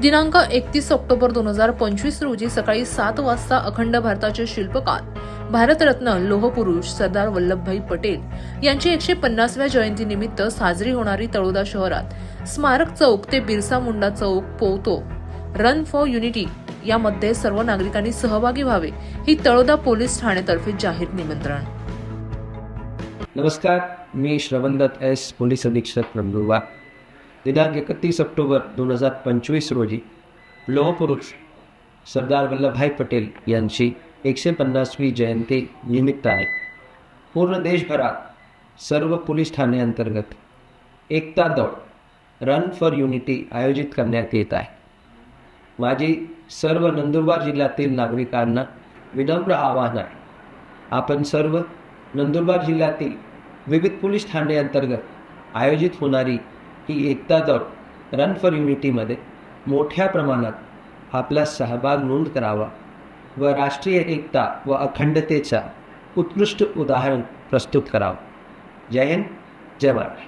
दिनांक एकतीस ऑक्टोबर दोन हजार पंचवीस रोजी सकाळी सात वाजता अखंड भारताचे शिल्पकार भारतरत्न लोहपुरुष सरदार वल्लभभाई पटेल यांची एकशे पन्नासव्या जयंतीनिमित्त साजरी होणारी तळोदा शहरात स्मारक चौक ते बिरसा मुंडा चौक पोवतो रन फॉर युनिटी यामध्ये सर्व नागरिकांनी सहभागी व्हावे ही तळोदा पोलीस ठाण्यातर्फे जाहीर निमंत्रण. नमस्कार मी श्रवणदत्त एस पोलीस अधीक्षक नंदुरबार दिनांक एकतीस ऑक्टोबर दोन हजार पंचवीस रोजी लोहपुरुष सरदार वल्लभभाई पटेल यांची एकशे पन्नासवी जयंती निमित्त आहे. पूर्ण देशभरात सर्व पोलीस ठाण्याअंतर्गत एकता दौड रन फॉर युनिटी आयोजित करण्यात येत आहे. माझी सर्व नंदुरबार जिल्ह्यातील नागरिकांना विनम्र आवाहन आहे. आपण सर्व नंदुरबार जिल्ह्यातील विविध पोलीस अंतर्गत आयोजित होणारी ही एकता दौड रन फॉर युनिटीमध्ये मोठ्या प्रमाणात आपला सहभाग नोंद करावा व राष्ट्रीय एकता व अखंडतेचा उत्कृष्ट उदाहरण प्रस्तुत करावं. जय हिंद जय महाराष्ट्र